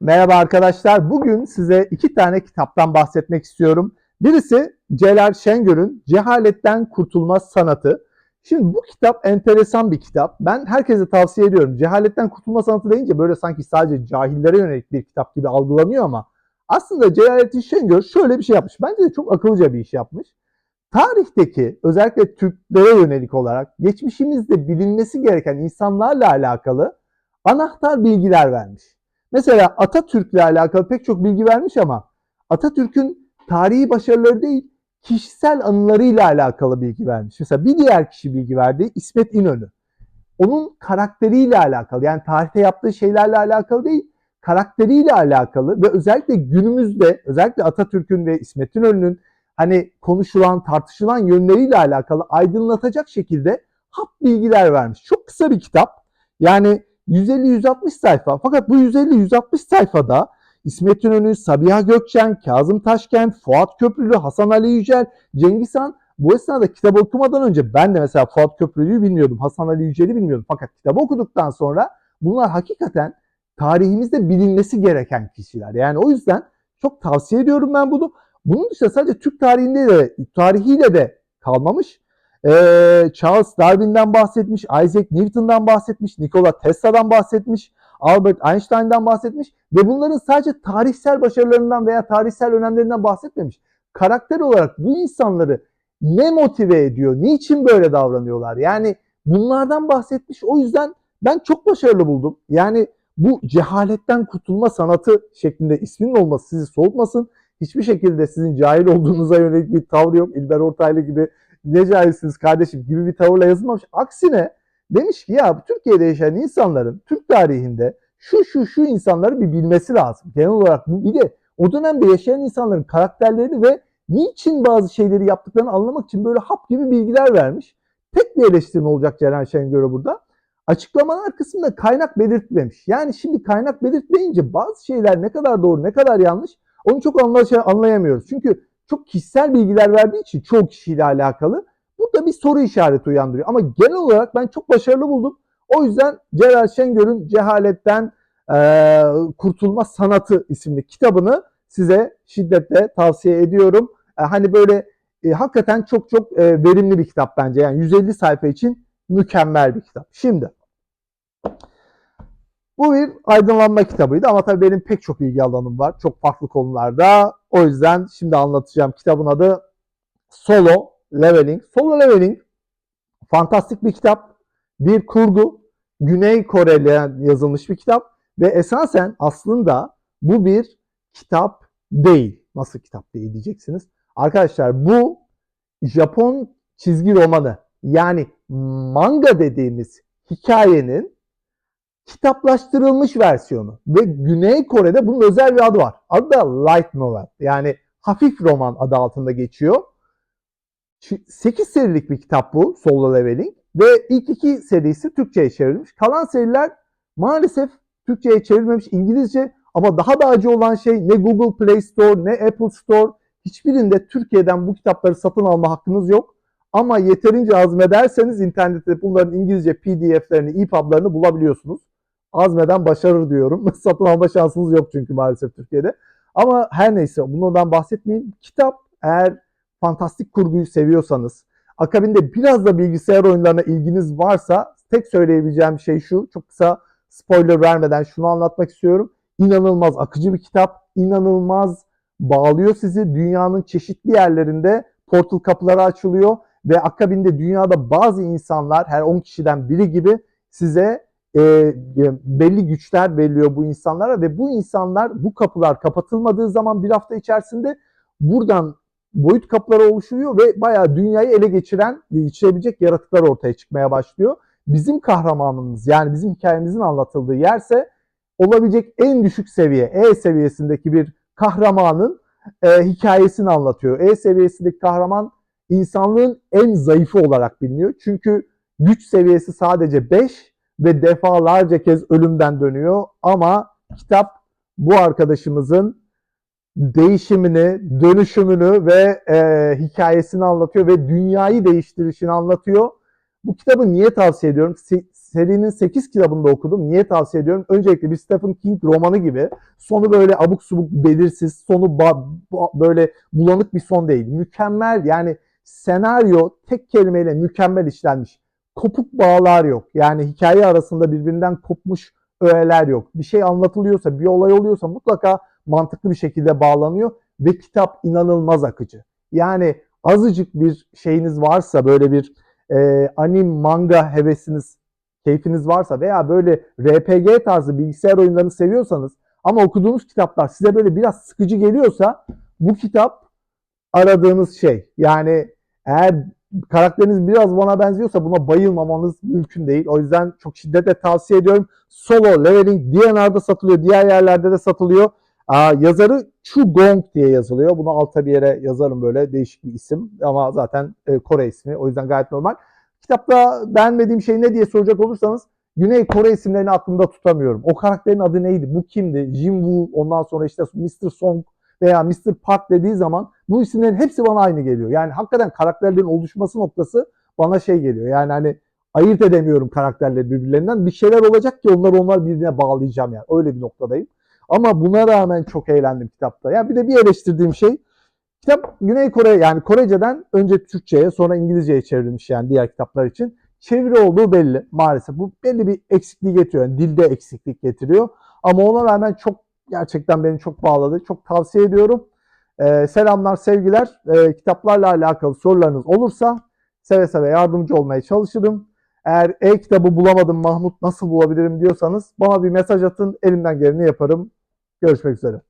Merhaba arkadaşlar. Bugün size iki tane kitaptan bahsetmek istiyorum. Birisi Celal Şengör'ün Cehaletten Kurtulma Sanatı. Şimdi bu kitap enteresan bir kitap. Ben herkese tavsiye ediyorum. Cehaletten Kurtulma Sanatı deyince böyle sanki sadece cahillere yönelik bir kitap gibi algılanıyor ama aslında Celalettin Şengör şöyle bir şey yapmış. Bence de çok akıllıca bir iş yapmış. Tarihteki özellikle Türklere yönelik olarak geçmişimizde bilinmesi gereken insanlarla alakalı anahtar bilgiler vermiş. Mesela Atatürk'le alakalı pek çok bilgi vermiş ama Atatürk'ün tarihi başarıları değil, kişisel anılarıyla alakalı bilgi vermiş. Mesela bir diğer kişi bilgi verdi İsmet İnönü. Onun karakteriyle alakalı yani tarihte yaptığı şeylerle alakalı değil, karakteriyle alakalı ve özellikle günümüzde özellikle Atatürk'ün ve İsmet İnönü'nün hani konuşulan, tartışılan yönleriyle alakalı aydınlatacak şekilde hap bilgiler vermiş. Çok kısa bir kitap. Yani 150-160 sayfa. Fakat bu 150-160 sayfada İsmet İnönü, Sabiha Gökçen, Kazım Taşkent, Fuat Köprülü, Hasan Ali Yücel, Cengiz Han bu esnada kitabı okumadan önce ben de mesela Fuat Köprülü'yü bilmiyordum, Hasan Ali Yücel'i bilmiyordum. Fakat kitabı okuduktan sonra bunlar hakikaten tarihimizde bilinmesi gereken kişiler. Yani o yüzden çok tavsiye ediyorum ben bunu. Bunun dışında sadece Türk tarihinde de tarihiyle de kalmamış. Ee, Charles Darwin'den bahsetmiş, Isaac Newton'dan bahsetmiş, Nikola Tesla'dan bahsetmiş, Albert Einstein'dan bahsetmiş ve bunların sadece tarihsel başarılarından veya tarihsel önemlerinden bahsetmemiş. Karakter olarak bu insanları ne motive ediyor, niçin böyle davranıyorlar? Yani bunlardan bahsetmiş. O yüzden ben çok başarılı buldum. Yani bu cehaletten kurtulma sanatı şeklinde isminin olması sizi soğutmasın. Hiçbir şekilde sizin cahil olduğunuza yönelik bir tavrı yok. İlber Ortaylı gibi ne cahilsiniz kardeşim gibi bir tavırla yazılmamış. Aksine demiş ki ya Türkiye'de yaşayan insanların Türk tarihinde şu şu şu insanları bir bilmesi lazım. Genel olarak bu bir de o dönemde yaşayan insanların karakterlerini ve niçin bazı şeyleri yaptıklarını anlamak için böyle hap gibi bilgiler vermiş. Tek bir eleştirim olacak Ceren Şengör'e burada. Açıklamalar kısmında kaynak belirtmemiş. Yani şimdi kaynak belirtmeyince bazı şeyler ne kadar doğru ne kadar yanlış onu çok anlayamıyoruz. Çünkü çok kişisel bilgiler verdiği için çoğu kişiyle alakalı. Burada bir soru işareti uyandırıyor. Ama genel olarak ben çok başarılı buldum. O yüzden Celal Şengör'ün Cehaletten e, Kurtulma Sanatı isimli kitabını size şiddetle tavsiye ediyorum. E, hani böyle e, hakikaten çok çok e, verimli bir kitap bence. Yani 150 sayfa için mükemmel bir kitap. Şimdi bu bir aydınlanma kitabıydı ama tabii benim pek çok ilgi alanım var. Çok farklı konularda. O yüzden şimdi anlatacağım kitabın adı Solo Leveling. Solo Leveling fantastik bir kitap. Bir kurgu. Güney Kore'li yazılmış bir kitap. Ve esasen aslında bu bir kitap değil. Nasıl kitap değil diyeceksiniz. Arkadaşlar bu Japon çizgi romanı yani manga dediğimiz hikayenin kitaplaştırılmış versiyonu ve Güney Kore'de bunun özel bir adı var. Adı da light novel. Yani hafif roman adı altında geçiyor. 8 serilik bir kitap bu Solo Leveling ve ilk iki serisi Türkçe'ye çevrilmiş. Kalan seriler maalesef Türkçe'ye çevrilmemiş İngilizce ama daha da acı olan şey ne Google Play Store ne Apple Store hiçbirinde Türkiye'den bu kitapları satın alma hakkınız yok. Ama yeterince azmederseniz internette bunların İngilizce PDF'lerini, EPUB'larını bulabiliyorsunuz azmeden başarır diyorum. Satın alma şansınız yok çünkü maalesef Türkiye'de. Ama her neyse bundan bahsetmeyeyim. Kitap eğer fantastik kurguyu seviyorsanız, akabinde biraz da bilgisayar oyunlarına ilginiz varsa tek söyleyebileceğim şey şu. Çok kısa spoiler vermeden şunu anlatmak istiyorum. İnanılmaz akıcı bir kitap. inanılmaz bağlıyor sizi. Dünyanın çeşitli yerlerinde portal kapıları açılıyor ve akabinde dünyada bazı insanlar her 10 kişiden biri gibi size e, belli güçler veriliyor bu insanlara ve bu insanlar bu kapılar kapatılmadığı zaman bir hafta içerisinde buradan boyut kapıları oluşuyor ve bayağı dünyayı ele geçiren, geçirebilecek yaratıklar ortaya çıkmaya başlıyor. Bizim kahramanımız yani bizim hikayemizin anlatıldığı yerse olabilecek en düşük seviye E seviyesindeki bir kahramanın e, hikayesini anlatıyor. E seviyesindeki kahraman insanlığın en zayıfı olarak biliniyor. Çünkü güç seviyesi sadece 5 ve defalarca kez ölümden dönüyor ama kitap bu arkadaşımızın değişimini, dönüşümünü ve e, hikayesini anlatıyor ve dünyayı değiştirişini anlatıyor. Bu kitabı niye tavsiye ediyorum? serinin 8 kitabını da okudum. Niye tavsiye ediyorum? Öncelikle bir Stephen King romanı gibi sonu böyle abuk subuk belirsiz, sonu böyle bulanık bir son değil. Mükemmel yani senaryo tek kelimeyle mükemmel işlenmiş. Kopuk bağlar yok. Yani hikaye arasında birbirinden kopmuş öğeler yok. Bir şey anlatılıyorsa, bir olay oluyorsa mutlaka mantıklı bir şekilde bağlanıyor ve kitap inanılmaz akıcı. Yani azıcık bir şeyiniz varsa böyle bir e, anim manga hevesiniz, keyfiniz varsa veya böyle RPG tarzı bilgisayar oyunlarını seviyorsanız ama okuduğunuz kitaplar size böyle biraz sıkıcı geliyorsa bu kitap aradığınız şey. Yani eğer karakteriniz biraz bana benziyorsa buna bayılmamanız mümkün değil. O yüzden çok şiddetle tavsiye ediyorum. Solo Leveling DNR'da satılıyor, diğer yerlerde de satılıyor. Aa, yazarı Chu Gong diye yazılıyor. Bunu alta bir yere yazarım böyle değişik bir isim ama zaten e, Kore ismi. O yüzden gayet normal. Kitapta beğenmediğim şey ne diye soracak olursanız Güney Kore isimlerini aklımda tutamıyorum. O karakterin adı neydi? Bu kimdi? Jin Woo, ondan sonra işte Mr. Song veya Mr. Park dediği zaman bu isimlerin hepsi bana aynı geliyor. Yani hakikaten karakterlerin oluşması noktası bana şey geliyor. Yani hani ayırt edemiyorum karakterleri birbirlerinden. Bir şeyler olacak ki onları onlar birbirine bağlayacağım yani. Öyle bir noktadayım. Ama buna rağmen çok eğlendim kitapta. Ya bir de bir eleştirdiğim şey kitap Güney Kore yani Korece'den önce Türkçe'ye sonra İngilizce'ye çevrilmiş yani diğer kitaplar için. Çeviri olduğu belli maalesef. Bu belli bir eksikliği getiriyor. Yani dilde eksiklik getiriyor. Ama ona rağmen çok gerçekten beni çok bağladı. Çok tavsiye ediyorum. Ee, selamlar, sevgiler. Ee, kitaplarla alakalı sorularınız olursa seve seve yardımcı olmaya çalışırım. Eğer e-kitabı bulamadım Mahmut nasıl bulabilirim diyorsanız bana bir mesaj atın. Elimden geleni yaparım. Görüşmek üzere.